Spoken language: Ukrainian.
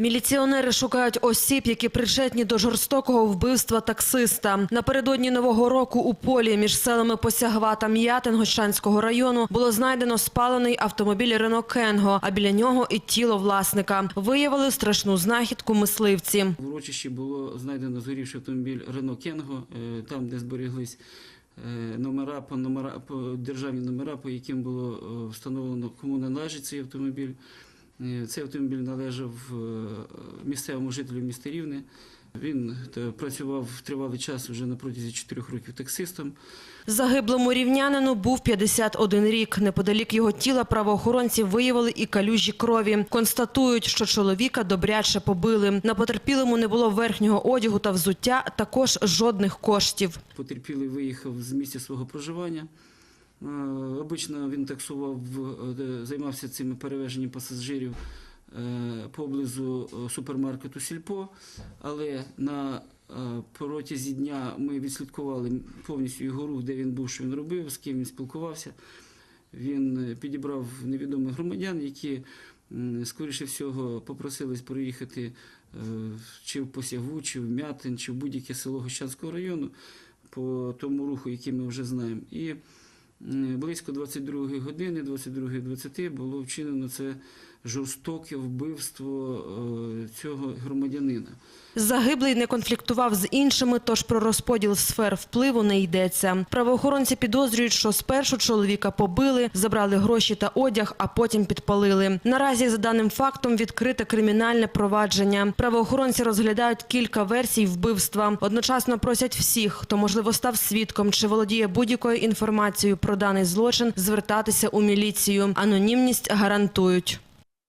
Міліціонери шукають осіб, які причетні до жорстокого вбивства таксиста. Напередодні нового року у полі між селами Посягва та М'ятин Гощанського району було знайдено спалений автомобіль Рено Кенго, а біля нього і тіло власника. Виявили страшну знахідку мисливці. В урочищі було знайдено згорівший автомобіль Рено Кенго, е, там, де зберіглись е, номера по, номера, по державні номера, по яким було е, встановлено, кому належить цей автомобіль. Е, Цей автомобіль належав е, місцевому жителю міста Рівне. Він е, працював тривалий час вже на протязі 4 років таксистом. Загиблому рівнянину був 51 рік. Неподалік його тіла правоохоронці виявили і калюжі крові. Констатують, що чоловіка добряче побили. На потерпілому не було верхнього одягу та взуття, також жодних коштів. Потерпілий виїхав з місця свого проживання. Е, Обично він таксував, е, займався цими перевезенням пасажирів е, поблизу супермаркету Сільпо, але на протязі дня ми відслідкували повністю його рух, де він був, що він робив, з ким він спілкувався. Він підібрав невідомих громадян, які, скоріше всього, попросились проїхати е, чи в Посягу, чи в Мятин, чи в будь-яке село Гощанського району по тому руху, який ми вже знаємо. І близько 22 години, 22.20 було вчинено це жорстоке вбивство е, цього громадянина. Загиблий не конфліктував з іншими, тож про розподіл сфер впливу не йдеться. Правоохоронці підозрюють, що спершу чоловіка побили, забрали гроші та одяг, а потім підпалили. Наразі за даним фактом відкрите кримінальне провадження. Правоохоронці розглядають кілька версій вбивства. Одночасно просять всіх, хто можливо став свідком чи володіє будь-якою інформацією про даний злочин, звертатися у міліцію. Анонімність гарантують.